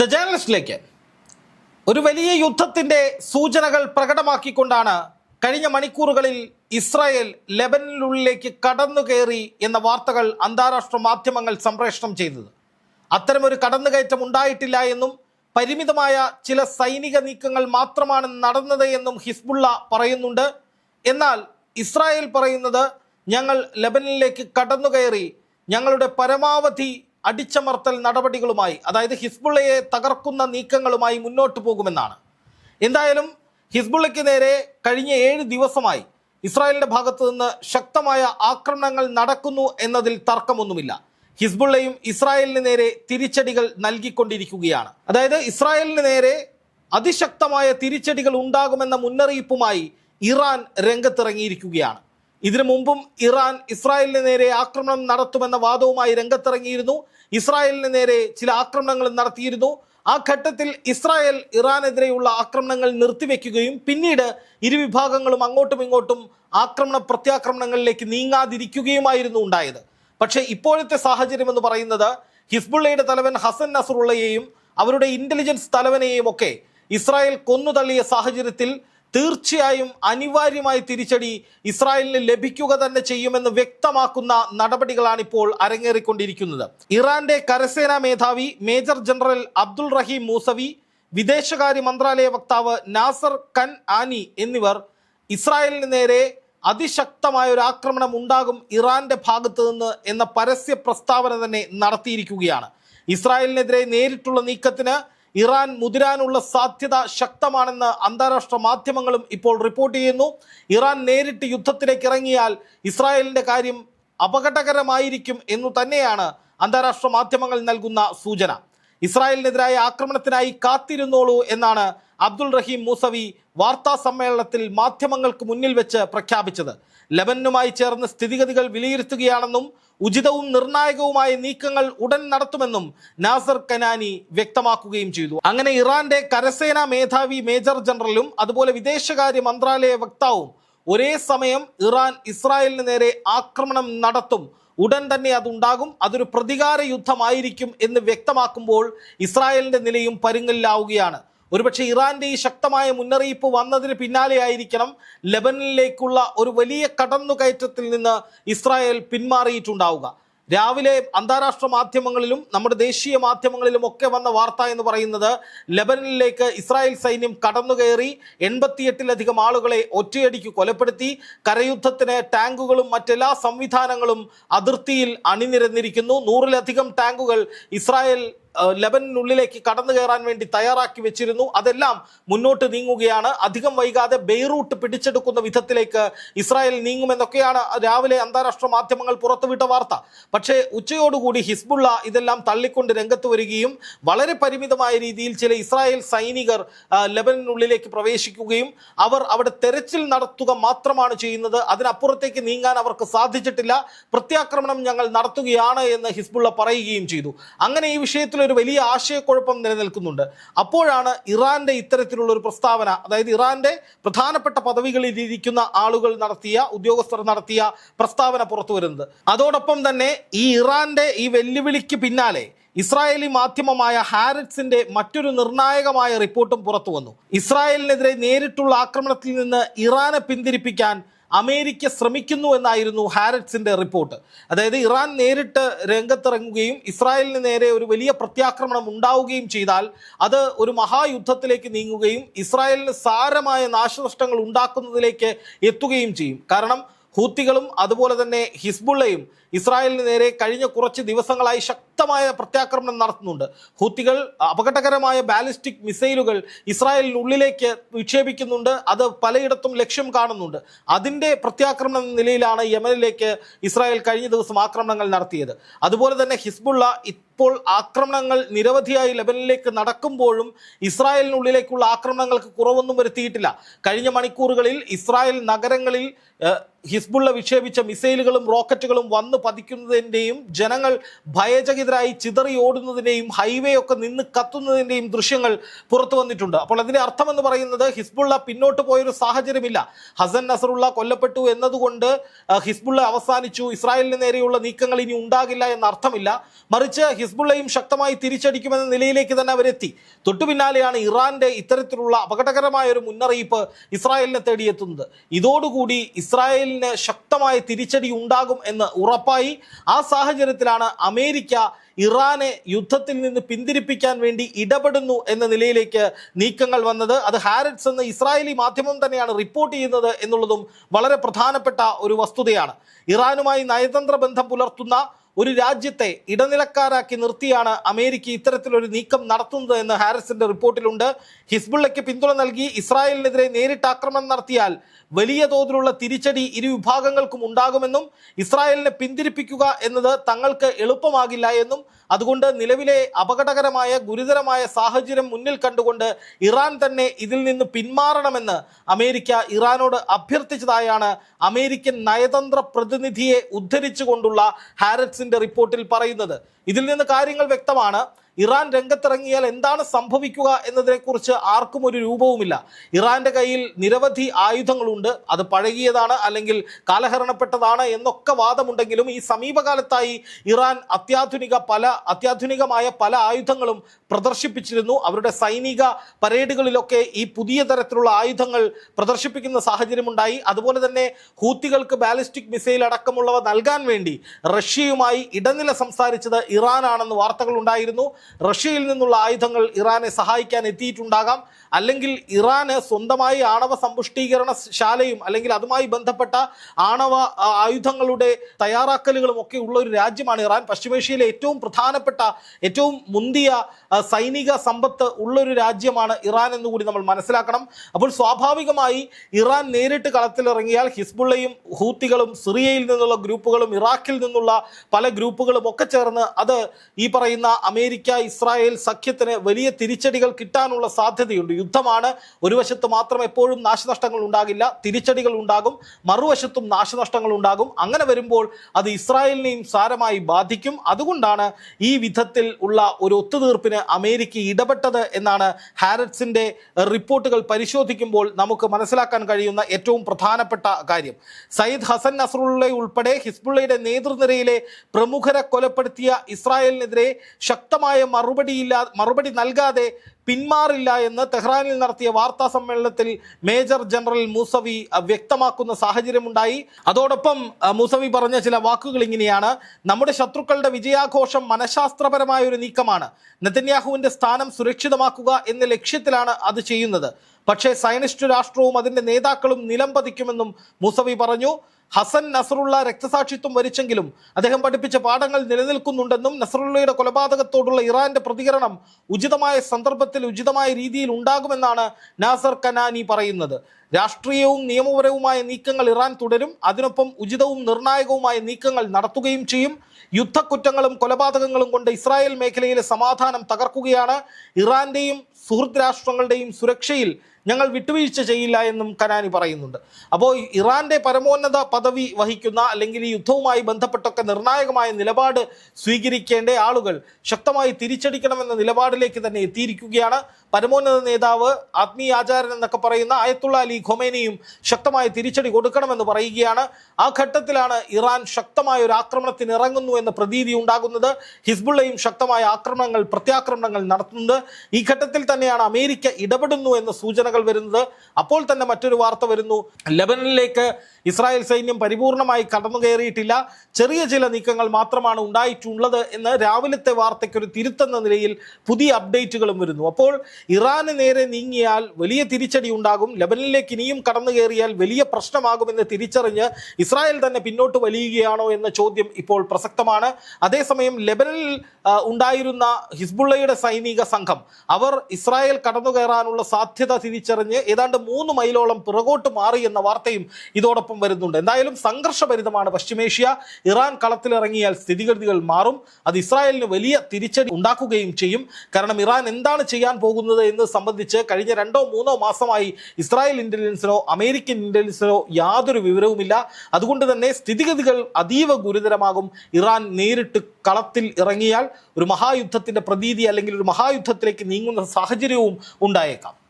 The ജേർണലിസ്റ്റിലേക്ക് ഒരു വലിയ യുദ്ധത്തിന്റെ സൂചനകൾ പ്രകടമാക്കിക്കൊണ്ടാണ് കഴിഞ്ഞ മണിക്കൂറുകളിൽ ഇസ്രായേൽ ലെബനിനുള്ളിലേക്ക് കടന്നു കയറി എന്ന വാർത്തകൾ അന്താരാഷ്ട്ര മാധ്യമങ്ങൾ സംപ്രേഷണം ചെയ്തത്. അത്തരമൊരു കടന്നുകയറ്റം ഉണ്ടായിട്ടില്ല എന്നും പരിമിതമായ ചില സൈനിക നീക്കങ്ങൾ മാത്രമാണ് നടന്നത് എന്നും ഹിസ്ബുള്ള പറയുന്നുണ്ട്. എന്നാൽ ഇസ്രായേൽ പറയുന്നത് ഞങ്ങൾ ലെബനനിലേക്ക് കടന്നു കയറി ഞങ്ങളുടെ പരമാവധി അടിച്ചമർത്തൽ നടപടികളുമായി അതായത് ഹിസ്ബുള്ളയെ തകർക്കുന്ന നീക്കങ്ങളുമായി മുന്നോട്ട് പോകുമെന്നാണ്. എന്തായാലും ഹിസ്ബുള്ളയ്ക്ക് നേരെ കഴിഞ്ഞ ഏഴ് ദിവസമായി ഇസ്രായേലിന്റെ ഭാഗത്തു നിന്ന് ശക്തമായ ആക്രമണങ്ങൾ നടക്കുന്നു എന്നതിൽ തർക്കമൊന്നുമില്ല. ഹിസ്ബുള്ളയും ഇസ്രായേലിന് നേരെ തിരിച്ചടികൾ നൽകിക്കൊണ്ടിരിക്കുകയാണ്. അതായത് ഇസ്രായേലിന് നേരെ അതിശക്തമായ തിരിച്ചടികൾ ഉണ്ടാകുമെന്ന മുന്നറിയിപ്പുമായി ഇറാൻ രംഗത്തിറങ്ങിയിരിക്കുകയാണ്. ഇതിനു മുമ്പും ഇറാൻ ഇസ്രായേലിന് നേരെ ആക്രമണം നടത്തുമെന്ന വാദവുമായി രംഗത്തിറങ്ങിയിരുന്നു. ഇസ്രായേലിന് നേരെ ചില ആക്രമണങ്ങൾ നടത്തിയിരുന്നു. ആ ഘട്ടത്തിൽ ഇസ്രായേൽ ഇറാനെതിരെയുള്ള ആക്രമണങ്ങൾ നിർത്തിവെക്കുകയും പിന്നീട് ഇരുവിഭാഗങ്ങളും അങ്ങോട്ടും ഇങ്ങോട്ടും ആക്രമണ പ്രത്യാക്രമണങ്ങളിലേക്ക് നീങ്ങാതിരിക്കുകയുമായിരുന്നു ഉണ്ടായത്. പക്ഷേ ഇപ്പോഴത്തെ സാഹചര്യം എന്ന് പറയുന്നത് ഹിസ്ബുള്ളയുടെ തലവൻ ഹസൻ നസറുള്ളയെയും അവരുടെ ഇന്റലിജൻസ് തലവനെയും ഒക്കെ ഇസ്രായേൽ കൊന്നുതള്ളിയ സാഹചര്യത്തിൽ തീർച്ചയായും അനിവാര്യമായ തിരിച്ചടി ഇസ്രായേലിന് ലഭിക്കുക തന്നെ ചെയ്യുമെന്ന് വ്യക്തമാക്കുന്ന നടപടികളാണ് ഇപ്പോൾ അരങ്ങേറിക്കൊണ്ടിരിക്കുന്നത്. ഇറാന്റെ കരസേനാ മേധാവി major general Abdul Rahim Mousavi വിദേശകാര്യ മന്ത്രാലയ വക്താവ് നാസർ കൻ ആനി എന്നിവർ ഇസ്രായേലിന് നേരെ അതിശക്തമായ ഒരു ആക്രമണം ഉണ്ടാകും ഇറാന്റെ ഭാഗത്തു നിന്ന് എന്ന പരസ്യ പ്രസ്താവന തന്നെ നടത്തിയിരിക്കുകയാണ്. ഇസ്രായേലിനെതിരെ നേരിട്ടുള്ള നീക്കത്തിന് ഇറാൻ മുതിരാനുള്ള സാധ്യത ശക്തമാണെന്ന് അന്താരാഷ്ട്ര മാധ്യമങ്ങളും ഇപ്പോൾ റിപ്പോർട്ട് ചെയ്യുന്നു. ഇറാൻ നേരിട്ട് യുദ്ധത്തിലേക്ക് ഇറങ്ങിയാൽ ഇസ്രായേലിന്റെ കാര്യം അപകടകരമായിരിക്കും എന്നു തന്നെയാണ് അന്താരാഷ്ട്ര മാധ്യമങ്ങൾ നൽകുന്ന സൂചന. ഇസ്രായേലിനെതിരായ ആക്രമണത്തിനായി കാത്തിരുന്നോളൂ എന്നാണ് അബ്ദുൾ റഹീം മൂസവി വാർത്താ സമ്മേളനത്തിൽ മാധ്യമങ്ങൾക്ക് മുന്നിൽ വെച്ച് പ്രഖ്യാപിച്ചത്. ലെബനുമായി ചേർന്ന് സ്ഥിതിഗതികൾ വിലയിരുത്തുകയാണെന്നും ഉചിതവും നിർണായകവുമായ നീക്കങ്ങൾ ഉടൻ നടത്തുമെന്നും നാസർ കനാനി വ്യക്തമാക്കുകയും ചെയ്തു. അങ്ങനെ ഇറാന്റെ കരസേനാ മേധാവി മേജർ ജനറലും അതുപോലെ വിദേശകാര്യ മന്ത്രാലയ വക്താവും ഒരേ സമയം ഇറാൻ ഇസ്രായേലിന് നേരെ ആക്രമണം നടത്തും. ഉടൻ തന്നെ അതുണ്ടാകും. അതൊരു പ്രതികാര യുദ്ധമായിരിക്കും എന്ന് വ്യക്തമാക്കുമ്പോൾ ഇസ്രായേലിന്റെ നിലയും പരുങ്ങലിലാവുകയാണ്. ഒരുപക്ഷെ ഇറാന്റെ ഈ ശക്തമായ മുന്നറിയിപ്പ് വന്നതിന് പിന്നാലെയായിരിക്കണം ലെബനിലേക്കുള്ള ഒരു വലിയ കടന്നുകയറ്റത്തിൽ നിന്ന് ഇസ്രായേൽ പിന്മാറിയിട്ടുണ്ടാവുക. രാവിലെ അന്താരാഷ്ട്ര മാധ്യമങ്ങളിലും നമ്മുടെ ദേശീയ മാധ്യമങ്ങളിലും ഒക്കെ വന്ന വാർത്ത എന്ന് പറയുന്നത് ലെബനനിലേക്ക് ഇസ്രായേൽ സൈന്യം കടന്നുകയറി എൺപത്തിയെട്ടിലധികം ആളുകളെ ഒറ്റയടിക്ക് കൊലപ്പെടുത്തി കരയുദ്ധത്തിന് ടാങ്കുകളും മറ്റെല്ലാ സംവിധാനങ്ങളും അതിർത്തിയിൽ അണിനിരന്നിരിക്കുന്നു. നൂറിലധികം ടാങ്കുകൾ ഇസ്രായേൽ ലെബനിനുള്ളിലേക്ക് കടന്നു കയറാൻ വേണ്ടി തയ്യാറാക്കി വെച്ചിരുന്നു. അതെല്ലാം മുന്നോട്ട് നീങ്ങുകയാണ്. അധികം വൈകാതെ ബെയ്റൂട്ട് പിടിച്ചെടുക്കുന്ന വിധത്തിലേക്ക് ഇസ്രായേൽ നീങ്ങുമെന്നൊക്കെയാണ് രാവിലെ അന്താരാഷ്ട്ര മാധ്യമങ്ങൾ പുറത്തുവിട്ട വാർത്ത. പക്ഷേ ഉച്ചയോടുകൂടി ഹിസ്ബുള്ള ഇതെല്ലാം തള്ളിക്കൊണ്ട് രംഗത്ത് വരികയും വളരെ പരിമിതമായ രീതിയിൽ ചില ഇസ്രായേൽ സൈനികർ ലെബനുള്ളിലേക്ക് പ്രവേശിക്കുകയും അവർ അവിടെ തെരച്ചിൽ നടത്തുക മാത്രമാണ് ചെയ്യുന്നത്. അതിനപ്പുറത്തേക്ക് നീങ്ങാൻ അവർക്ക് സാധിച്ചിട്ടില്ല. പ്രത്യാക്രമണം ഞങ്ങൾ നടത്തുകയാണ് എന്ന് ഹിസ്ബുള്ള പറയുകയും ചെയ്തു. അങ്ങനെ ഈ വിഷയത്തിൽ ഒരു വലിയ ആശയക്കുഴപ്പം നിലനിൽക്കുന്നുണ്ട്. അപ്പോഴാണ് ഇറാന്റെ ഇത്തരത്തിലുള്ള ഒരു പ്രസ്താവന അതായത് ഇറാന്റെ പ്രധാനപ്പെട്ട പദവികളിൽ ഇരിക്കുന്ന ആളുകൾ നടത്തിയ ഉദ്യോഗസ്ഥർ നടത്തിയ പ്രസ്താവന പുറത്തു വരുന്നത്. അതോടൊപ്പം തന്നെ ഈ ഇറാന്റെ ഈ വെല്ലുവിളിക്ക് പിന്നാലെ ഇസ്രായേലി മാധ്യമമായ ഹാരറ്റ്സിന്റെ മറ്റൊരു നിർണായകമായ റിപ്പോർട്ടും പുറത്തു വന്നു. ഇസ്രായേലിനെതിരെ നേരിട്ടുള്ള ആക്രമണത്തിൽ നിന്ന് ഇറാനെ പിന്തിരിപ്പിക്കാൻ അമേരിക്ക ശ്രമിക്കുന്നു എന്നായിരുന്നു ഹാരറ്റ്സിന്റെ റിപ്പോർട്ട്. അതായത് ഇറാൻ നേരിട്ട് രംഗത്തിറങ്ങുകയും ഇസ്രായേലിന് നേരെ ഒരു വലിയ പ്രത്യാക്രമണം ഉണ്ടാവുകയും ചെയ്താൽ അത് ഒരു മഹായുദ്ധത്തിലേക്ക് നീങ്ങുകയും ഇസ്രായേലിന് സാരമായ നാശനഷ്ടങ്ങൾ ഉണ്ടാക്കുന്നതിലേക്ക് എത്തുകയും ചെയ്യും. കാരണം ഹൂത്തികളും അതുപോലെ തന്നെ ഹിസ്ബുള്ളയും ഇസ്രായേലിന് നേരെ കഴിഞ്ഞ കുറച്ച് ദിവസങ്ങളായി ശക്തമായ പ്രത്യാക്രമണം നടത്തുന്നുണ്ട്. ഹൂത്തികൾ അപകടകരമായ ബാലിസ്റ്റിക് മിസൈലുകൾ ഇസ്രായേലിനുള്ളിലേക്ക് വിക്ഷേപിക്കുന്നുണ്ട് അത് പലയിടത്തും ലക്ഷ്യം കാണുന്നുണ്ട്. അതിന്റെ പ്രത്യാക്രമണം എന്ന നിലയിലാണ് യമനിലേക്ക് ഇസ്രായേൽ കഴിഞ്ഞ ദിവസം ആക്രമണങ്ങൾ നടത്തിയത്. അതുപോലെ തന്നെ ഹിസ്ബുള്ള ഇപ്പോൾ ആക്രമണങ്ങൾ നിരവധിയായി ലെബനിലേക്ക് നടക്കുമ്പോഴും ഇസ്രായേലിനുള്ളിലേക്കുള്ള ആക്രമണങ്ങൾക്ക് കുറവൊന്നും വരുത്തിയിട്ടില്ല. കഴിഞ്ഞ മണിക്കൂറുകളിൽ ഇസ്രായേൽ നഗരങ്ങളിൽ ഹിസ്ബുള്ള വിക്ഷേപിച്ച മിസൈലുകളും റോക്കറ്റുകളും വന്ന് പതിക്കുന്നതിന്റെയും ജനങ്ങൾ ഭയചകിത ഇസ്രായേലിനെതിരായി ചിതറി ഓടുന്നതിന്റെയും ഹൈവേ ഒക്കെ നിന്ന് കത്തുന്നതിന്റെയും ദൃശ്യങ്ങൾ പുറത്തു വന്നിട്ടുണ്ട്. അപ്പോൾ അതിന്റെ അർത്ഥം എന്ന് പറയുന്നത് ഹിസ്ബുള്ള പിന്നോട്ട് പോയൊരു സാഹചര്യമില്ല. ഹസൻ നസറുള്ള കൊല്ലപ്പെട്ടു എന്നതുകൊണ്ട് ഹിസ്ബുള്ള അവസാനിച്ചു. ഇസ്രായേലിന് നേരെയുള്ള നീക്കങ്ങൾ ഇനി ഉണ്ടാകില്ല എന്ന അർത്ഥമില്ല. മറിച്ച് ഹിസ്ബുള്ളയും ശക്തമായി തിരിച്ചടിക്കുമെന്ന നിലയിലേക്ക് തന്നെ അവരെത്തി. തൊട്ടു പിന്നാലെയാണ് ഇറാന്റെ ഇത്തരത്തിലുള്ള അപകടകരമായ ഒരു മുന്നറിയിപ്പ് ഇസ്രായേലിനെ തേടിയെത്തുന്നത്. ഇതോടുകൂടി ഇസ്രായേലിന് ശക്തമായ തിരിച്ചടി ഉണ്ടാകും എന്ന് ഉറപ്പായി. ആ സാഹചര്യത്തിലാണ് അമേരിക്ക ഇറാനെ യുദ്ധത്തിൽ നിന്ന് പിന്തിരിപ്പിക്കാൻ വേണ്ടി ഇടപെടുന്നു എന്ന നിലയിലേക്ക് നീക്കങ്ങൾ വന്നത്. അത് ഹാരറ്റ്സ് എന്ന ഇസ്രായേലി മാധ്യമം തന്നെയാണ് റിപ്പോർട്ട് ചെയ്യുന്നത് എന്നുള്ളതും വളരെ പ്രധാനപ്പെട്ട ഒരു വസ്തുതയാണ്. ഇറാനുമായി നയതന്ത്ര ബന്ധം പുലർത്തുന്ന ഒരു രാജ്യത്തെ ഇടനിലക്കാരാക്കി നിർത്തിയാണ് അമേരിക്ക ഇത്തരത്തിലൊരു നീക്കം നടത്തുന്നത് എന്ന് ഹാരിസിന്റെ റിപ്പോർട്ടിലുണ്ട്. ഹിസ്ബുള്ളയ്ക്ക് പിന്തുണ നൽകി ഇസ്രായേലിനെതിരെ നേരിട്ട് ആക്രമണം നടത്തിയാൽ വലിയ തോതിലുള്ള തിരിച്ചടി ഇരു വിഭാഗങ്ങൾക്കും ഉണ്ടാകുമെന്നും ഇസ്രായേലിനെ പിന്തിരിപ്പിക്കുക എന്നത് തങ്ങൾക്ക് എളുപ്പമാകില്ല എന്നും അതുകൊണ്ട് നിലവിലെ അപകടകരമായ ഗുരുതരമായ സാഹചര്യം മുന്നിൽ കണ്ടുകൊണ്ട് ഇറാൻ തന്നെ ഇതിൽ നിന്ന് പിന്മാറണമെന്ന് അമേരിക്ക ഇറാനോട് അഭ്യർത്ഥിച്ചതായാണ് അമേരിക്കൻ നയതന്ത്ര പ്രതിനിധിയെ ഉദ്ധരിച്ചുകൊണ്ടുള്ള ഹാരറ്റ്സിന്റെ റിപ്പോർട്ടിൽ പറയുന്നത്. ഇതിൽ നിന്ന് കാര്യങ്ങൾ വ്യക്തമാണ്. ഇറാൻ രംഗത്തിറങ്ങിയാൽ എന്താണ് സംഭവിക്കുക എന്നതിനെക്കുറിച്ച് ആർക്കും ഒരു രൂപവുമില്ല. ഇറാന്റെ കയ്യിൽ നിരവധി ആയുധങ്ങളുണ്ട്. അത് പഴകിയതാണ് അല്ലെങ്കിൽ കാലഹരണപ്പെട്ടതാണ് എന്നൊക്കെ വാദമുണ്ടെങ്കിലും ഈ സമീപകാലത്തായി ഇറാൻ അത്യാധുനിക പല അത്യാധുനികമായ പല ആയുധങ്ങളും പ്രദർശിപ്പിച്ചിരുന്നു. അവരുടെ സൈനിക പരേഡുകളിലൊക്കെ ഈ പുതിയ തരത്തിലുള്ള ആയുധങ്ങൾ പ്രദർശിപ്പിക്കുന്ന സാഹചര്യമുണ്ടായി. അതുപോലെ തന്നെ ഹൂത്തികൾക്ക് ബാലിസ്റ്റിക് മിസൈൽ അടക്കമുള്ളവ നൽകാൻ വേണ്ടി റഷ്യയുമായി ഇടനില സംസാരിച്ചത് ഇറാനാണെന്ന് വാർത്തകൾ ഉണ്ടായിരുന്നു റഷ്യയിൽ നിന്നുള്ള ആയുധങ്ങൾ ഇറാനെ സഹായിക്കാൻ എത്തിയിട്ടുണ്ടാകാം. അല്ലെങ്കിൽ ഇറാന് സ്വന്തമായി ആണവ സമ്പുഷ്ടീകരണ ശാലയും അല്ലെങ്കിൽ അതുമായി ബന്ധപ്പെട്ട ആണവ ആയുധങ്ങളുടെ തയ്യാറാക്കലുകളും ഒക്കെ ഉള്ള ഒരു രാജ്യമാണ് ഇറാൻ. പശ്ചിമേഷ്യയിലെ ഏറ്റവും പ്രധാനപ്പെട്ട ഏറ്റവും മുന്തിയ സൈനിക സമ്പത്ത് ഉള്ളൊരു രാജ്യമാണ് ഇറാൻ എന്ന് കൂടി നമ്മൾ മനസ്സിലാക്കണം. അപ്പോൾ സ്വാഭാവികമായി ഇറാൻ നേരിട്ട് കളത്തിലിറങ്ങിയാൽ ഹിസ്ബുള്ളയും ഹൂത്തികളും സിറിയയിൽ നിന്നുള്ള ഗ്രൂപ്പുകളും ഇറാഖിൽ നിന്നുള്ള പല ഗ്രൂപ്പുകളും ഒക്കെ ചേർന്ന് അത് ഈ പറയുന്ന അമേരിക്ക ഇസ്രായേൽ സഖ്യത്തിന് വലിയ തിരിച്ചടികൾ കിട്ടാനുള്ള സാധ്യതയുണ്ട്. യുദ്ധമാണ് ഒരു വശത്ത് മാത്രം എപ്പോഴും നാശനഷ്ടങ്ങൾ ഉണ്ടാകില്ല തിരിച്ചടികൾ ഉണ്ടാകും മറുവശത്തും നാശനഷ്ടങ്ങൾ ഉണ്ടാകും. അങ്ങനെ വരുമ്പോൾ അത് ഇസ്രായേലിനെയും സാരമായി ബാധിക്കും. അതുകൊണ്ടാണ് ഈ വിധത്തിൽ ഉള്ള ഒരു ഒത്തുതീർപ്പിന് അമേരിക്ക ഇടപെട്ടത് എന്നാണ് ഹാരറ്റ്സിന്റെ റിപ്പോർട്ടുകൾ പരിശോധിക്കുമ്പോൾ നമുക്ക് മനസ്സിലാക്കാൻ കഴിയുന്ന ഏറ്റവും പ്രധാനപ്പെട്ട കാര്യം. സയ്യിദ് ഹസൻ നസറുള്ള ഉൾപ്പെടെ ഹിസ്ബുള്ളയുടെ നേതൃനിരയിലെ പ്രമുഖരെ കൊലപ്പെടുത്തിയ ഇസ്രായേലിനെതിരെ ശക്തമായ മറുപടിയില്ലാ മറുപടി നൽകാതെ പിന്മാറില്ല എന്ന് തെഹ്റാനിൽ നടത്തിയ വാർത്താ സമ്മേളനത്തിൽ മേജർ ജനറൽ മൂസവി വ്യക്തമാക്കുന്ന സാഹചര്യമുണ്ടായി. അതോടൊപ്പം മൂസവി പറഞ്ഞ ചില വാക്കുകൾ ഇങ്ങനെയാണ്. നമ്മുടെ ശത്രുക്കളുടെ വിജയാഘോഷം മനഃശാസ്ത്രപരമായ ഒരു നീക്കമാണ്. നെതന്യാഹുവിന്റെ സ്ഥാനം സുരക്ഷിതമാക്കുക എന്ന ലക്ഷ്യത്തിലാണ് അത് ചെയ്യുന്നത്. പക്ഷേ സയനിസ്റ്റ് രാഷ്ട്രവും അതിന്റെ നേതാക്കളും നിലംപതിക്കുമെന്നും മൂസവി പറഞ്ഞു. ഹസൻ നസറുള്ള രക്തസാക്ഷിത്വം വരിച്ചെങ്കിലും അദ്ദേഹം പഠിപ്പിച്ച പാഠങ്ങൾ നിലനിൽക്കുന്നുണ്ടെന്നും നസറുള്ളയുടെ കൊലപാതകത്തോടുള്ള ഇറാന്റെ പ്രതികരണം ഉചിതമായ സന്ദർഭത്തിൽ ഉചിതമായ രീതിയിൽ ഉണ്ടാകുമെന്നാണ് നാസർ കനാനി പറയുന്നത്. രാഷ്ട്രീയവും നിയമപരവുമായ നീക്കങ്ങൾ ഇറാൻ തുടരും. അതിനൊപ്പം ഉചിതവും നിർണായകവുമായ നീക്കങ്ങൾ നടത്തുകയും ചെയ്യും. യുദ്ധക്കുറ്റങ്ങളും കൊലപാതകങ്ങളും കൊണ്ട് ഇസ്രായേൽ മേഖലയിലെ സമാധാനം തകർക്കുകയാണ്. ഇറാന്റെയും സുഹൃദ് രാഷ്ട്രങ്ങളുടെയും സുരക്ഷയിൽ ഞങ്ങൾ വിട്ടുവീഴ്ച ചെയ്യില്ല എന്നും കനാനി പറയുന്നുണ്ട്. അപ്പോൾ ഇറാന്റെ പരമോന്നത പദവി വഹിക്കുന്ന അല്ലെങ്കിൽ ഈ യുദ്ധവുമായി ബന്ധപ്പെട്ടൊക്കെ നിർണായകമായ നിലപാട് സ്വീകരിക്കേണ്ട ആളുകൾ ശക്തമായി തിരിച്ചടിക്കണമെന്ന നിലപാടിലേക്ക് തന്നെ എത്തിയിരിക്കുകയാണ്. പരമോന്നത നേതാവ് ആത്മീയ ആചാരൻ എന്നൊക്കെ പറയുന്ന ആയത്തുള്ള അലി ഖൊമേനിയും ശക്തമായി തിരിച്ചടി കൊടുക്കണമെന്ന് പറയുകയാണ്. ആ ഘട്ടത്തിലാണ് ഇറാൻ ശക്തമായ ഒരു ആക്രമണത്തിന് ഇറങ്ങുന്നു എന്ന പ്രതീതി ഉണ്ടാകുന്നത്. ഹിസ്ബുള്ളയും ശക്തമായ ആക്രമണങ്ങൾ പ്രത്യാക്രമണങ്ങൾ നടത്തുന്നത് ഈ ഘട്ടത്തിൽ തന്നെയാണ് അമേരിക്ക ഇടപെടുന്നു എന്ന സൂചനകൾ വരുന്നത്. അപ്പോൾ തന്നെ മറ്റൊരു വാർത്ത വരുന്നു. ലെബനനിലേക്ക് ഇസ്രായേൽ സൈന്യം പരിപൂർണമായി കടന്നു കയറിയിട്ടില്ല ചെറിയ ചില നീക്കങ്ങൾ മാത്രമാണ് ഉണ്ടായിട്ടുള്ളത് എന്ന് രാവിലത്തെ വാർത്തയ്ക്കൊരു തിരുത്തെന്ന നിലയിൽ പുതിയ അപ്ഡേറ്റുകളും വരുന്നു. അപ്പോൾ ഇറാന് നേരെ നീങ്ങിയാൽ വലിയ തിരിച്ചടി ഉണ്ടാകും. ലെബനിലേക്ക് ഇനിയും കടന്നു കയറിയാൽ വലിയ പ്രശ്നമാകുമെന്ന് തിരിച്ചറിഞ്ഞ് ഇസ്രായേൽ തന്നെ പിന്നോട്ട് വലിയുകയാണോ എന്ന ചോദ്യം ഇപ്പോൾ പ്രസക്തമാണ്. അതേസമയം ലെബനനിൽ ഉണ്ടായിരുന്ന ഹിസ്ബുള്ളയുടെ സൈനിക സംഘം. അവർ ഇസ്രായേൽ കടന്നു കയറാനുള്ള സാധ്യത തിരിച്ചറിഞ്ഞ് തിരിച്ചറിഞ്ഞ് ഏതാണ്ട് മൂന്ന് മൈലോളം പിറകോട്ട് മാറി എന്ന വാർത്തയും ഇതോടൊപ്പം വരുന്നുണ്ട്. എന്തായാലും സംഘർഷഭരിതമാണ് പശ്ചിമേഷ്യ. ഇറാൻ കളത്തിലിറങ്ങിയാൽ സ്ഥിതിഗതികൾ മാറും. അത് ഇസ്രായേലിന് വലിയ തിരിച്ചടി ഉണ്ടാക്കുകയും ചെയ്യും. കാരണം ഇറാൻ എന്താണ് ചെയ്യാൻ പോകുന്നത് എന്ന് സംബന്ധിച്ച് കഴിഞ്ഞ രണ്ടോ മൂന്നോ മാസമായി ഇസ്രായേൽ ഇന്റലിജൻസിനോ അമേരിക്കൻ ഇന്റലിജൻസിനോ യാതൊരു വിവരവുമില്ല. അതുകൊണ്ട് തന്നെ സ്ഥിതിഗതികൾ അതീവ ഗുരുതരമാകും. ഇറാൻ നേരിട്ട് കളത്തിൽ ഇറങ്ങിയാൽ ഒരു മഹായുദ്ധത്തിന്റെ പ്രതീതി അല്ലെങ്കിൽ ഒരു മഹായുദ്ധത്തിലേക്ക് നീങ്ങുന്ന സാഹചര്യവും ഉണ്ടായേക്കാം.